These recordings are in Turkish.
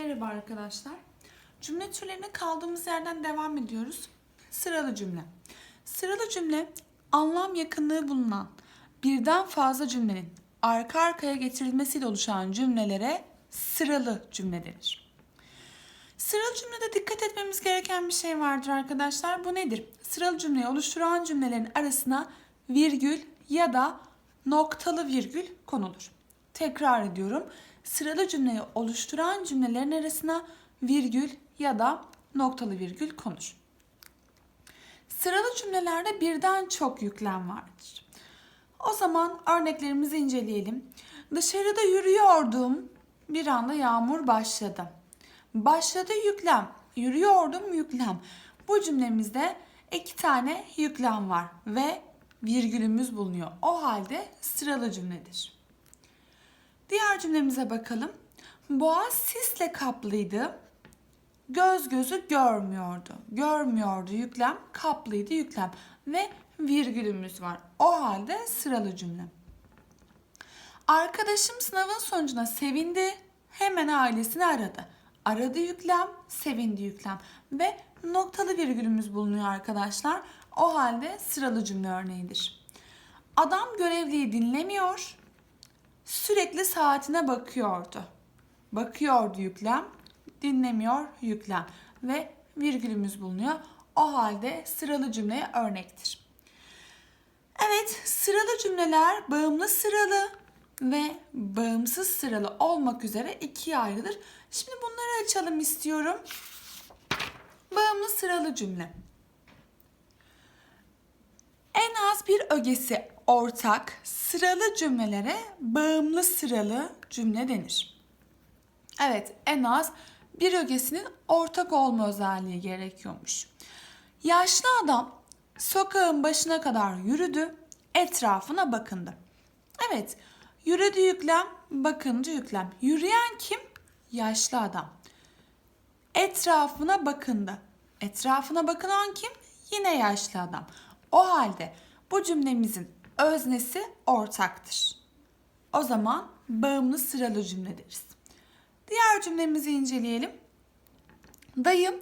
Merhaba arkadaşlar. Cümle türlerine kaldığımız yerden devam ediyoruz. Sıralı cümle. Sıralı cümle anlam yakınlığı bulunan birden fazla cümlenin arka arkaya getirilmesiyle oluşan cümlelere sıralı cümle denir. Sıralı cümlede dikkat etmemiz gereken bir şey vardır arkadaşlar. Bu nedir? Sıralı cümleyi oluşturan cümlelerin arasına virgül ya da noktalı virgül konulur. Tekrar ediyorum. Sıralı cümleyi oluşturan cümlelerin arasına virgül ya da noktalı virgül konur. Sıralı cümlelerde birden çok yüklem vardır. O zaman örneklerimizi inceleyelim. Dışarıda yürüyordum. Bir anda yağmur başladı. Başladı yüklem. Yürüyordum yüklem. Bu cümlemizde iki tane yüklem var ve virgülümüz bulunuyor. O halde sıralı cümledir. Diğer cümlemize bakalım. Boğaz sisle kaplıydı. Göz gözü görmüyordu. Görmüyordu yüklem, kaplıydı yüklem ve virgülümüz var. O halde sıralı cümle. Arkadaşım sınavın sonucuna sevindi. Hemen ailesini aradı. Aradı yüklem, sevindi yüklem ve noktalı virgülümüz bulunuyor arkadaşlar. O halde sıralı cümle örneğidir. Adam görevliyi dinlemiyor. Sürekli saatine bakıyordu. Bakıyordu yüklem, dinlemiyor yüklem ve virgülümüz bulunuyor. O halde sıralı cümleye örnektir. Evet, sıralı cümleler bağımlı sıralı ve bağımsız sıralı olmak üzere ikiye ayrılır. Şimdi bunları açalım istiyorum. Bağımlı sıralı cümle. En az bir ögesi ortak sıralı cümlelere bağımlı sıralı cümle denir. Evet, en az bir ögesinin ortak olma özelliği gerekiyormuş. Yaşlı adam sokağın başına kadar yürüdü, etrafına bakındı. Evet, yürüdü yüklem, bakındı yüklem. Yürüyen kim? Yaşlı adam. Etrafına bakındı. Etrafına bakınan kim? Yine yaşlı adam. O halde bu cümlemizin öznesi ortaktır. O zaman bağımlı sıralı cümle deriz. Diğer cümlemizi inceleyelim. Dayım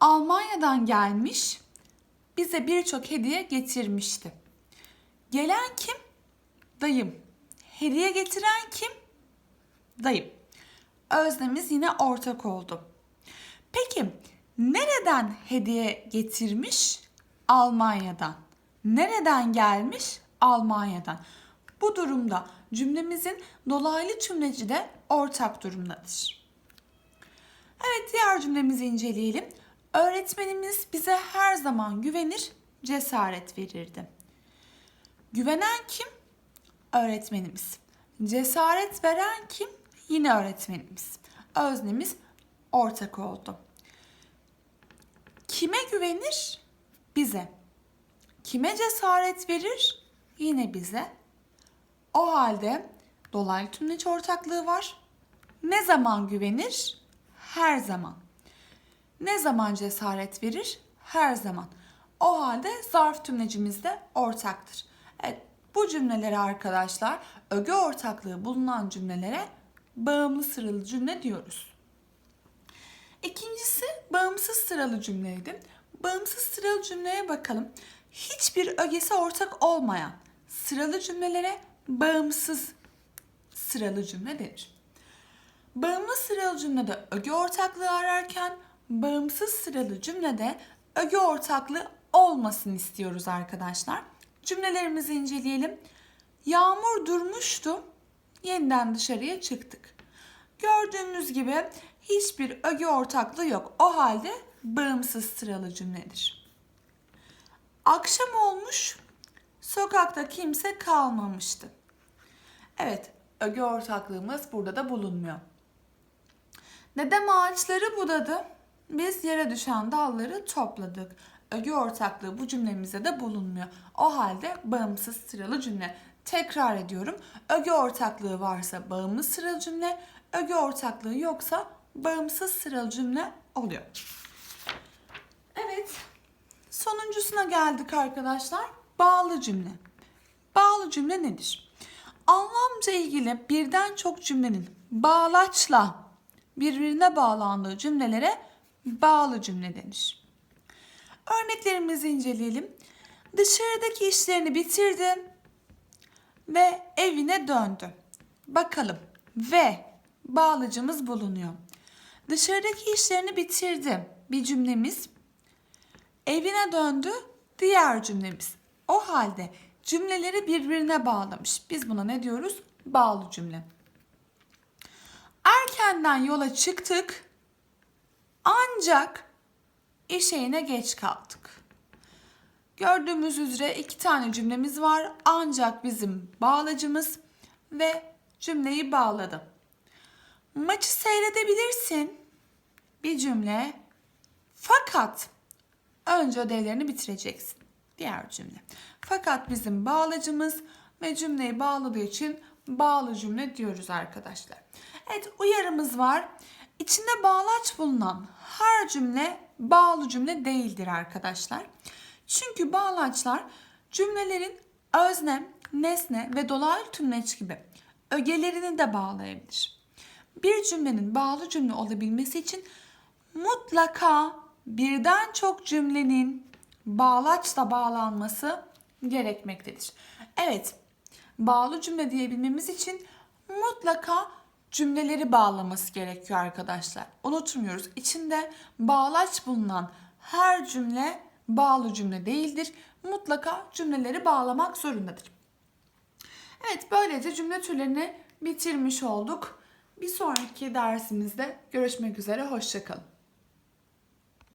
Almanya'dan gelmiş, bize birçok hediye getirmişti. Gelen kim? Dayım. Hediye getiren kim? Dayım. Öznemiz yine ortak oldu. Peki nereden hediye getirmiş? Almanya'dan. Nereden gelmiş? Almanya'dan. Bu durumda cümlemizin dolaylı cümleci de ortak durumdadır. Evet diğer cümlemizi inceleyelim. Öğretmenimiz bize her zaman güvenir, cesaret verirdi. Güvenen kim? Öğretmenimiz. Cesaret veren kim? Yine öğretmenimiz. Öznemiz ortak oldu. Kime güvenir? Bize. Kime cesaret verir? Yine bize. O halde dolaylı tümleç ortaklığı var. Ne zaman güvenir? Her zaman. Ne zaman cesaret verir? Her zaman. O halde zarf tümlecimiz de ortaktır. Evet, bu cümlelere arkadaşlar öge ortaklığı bulunan cümlelere bağımlı sıralı cümle diyoruz. İkincisi bağımsız sıralı cümleydi. Bağımsız sıralı cümleye bakalım. Hiçbir ögesi ortak olmayan sıralı cümlelere bağımsız sıralı cümle denir. Bağımlı sıralı cümlede öge ortaklığı ararken bağımsız sıralı cümlede öge ortaklığı olmasını istiyoruz arkadaşlar. Cümlelerimizi inceleyelim. Yağmur durmuştu. Yeniden dışarıya çıktık. Gördüğünüz gibi hiçbir öge ortaklığı yok. O halde bağımsız sıralı cümledir. Akşam olmuş, sokakta kimse kalmamıştı. Evet, öge ortaklığımız burada da bulunmuyor. Dedem ağaçları budadı, biz yere düşen dalları topladık. Öge ortaklığı bu cümlemizde de bulunmuyor. O halde bağımsız sıralı cümle. Tekrar ediyorum. Öge ortaklığı varsa bağımlı sıralı cümle, öge ortaklığı yoksa bağımsız sıralı cümle oluyor. Evet. Sonuncusuna geldik arkadaşlar. Bağlı cümle. Bağlı cümle nedir? Anlamca ilgili birden çok cümlenin bağlaçla birbirine bağlandığı cümlelere bağlı cümle denir. Örneklerimizi inceleyelim. Dışarıdaki işlerini bitirdi ve evine döndü. Bakalım ve bağlıcımız bulunuyor. Dışarıdaki işlerini bitirdi bir cümlemiz. Evine döndü diğer cümlemiz. O halde cümleleri birbirine bağlamış. Biz buna ne diyoruz? Bağlı cümle. Erkenden yola çıktık ancak iş yerine geç kaldık. Gördüğümüz üzere iki tane cümlemiz var. Ancak bizim bağlacımız ve cümleyi bağladı. Maçı seyredebilirsin. Bir cümle. Fakat önce ödevlerini bitireceksin. Diğer cümle. Fakat bizim bağlacımız ve cümleyi bağladığı için bağlı cümle diyoruz arkadaşlar. Evet uyarımız var. İçinde bağlaç bulunan her cümle bağlı cümle değildir arkadaşlar. Çünkü bağlaçlar cümlelerin özne, nesne ve dolaylı tümleç gibi ögelerini de bağlayabilir. Bir cümlenin bağlı cümle olabilmesi için mutlaka birden çok cümlenin bağlaçla bağlanması gerekmektedir. Evet, bağlı cümle diyebilmemiz için mutlaka cümleleri bağlaması gerekiyor arkadaşlar. Unutmuyoruz. İçinde bağlaç bulunan her cümle bağlı cümle değildir. Mutlaka cümleleri bağlamak zorundadır. Evet, böylece cümle türlerini bitirmiş olduk. Bir sonraki dersimizde görüşmek üzere. Hoşçakalın.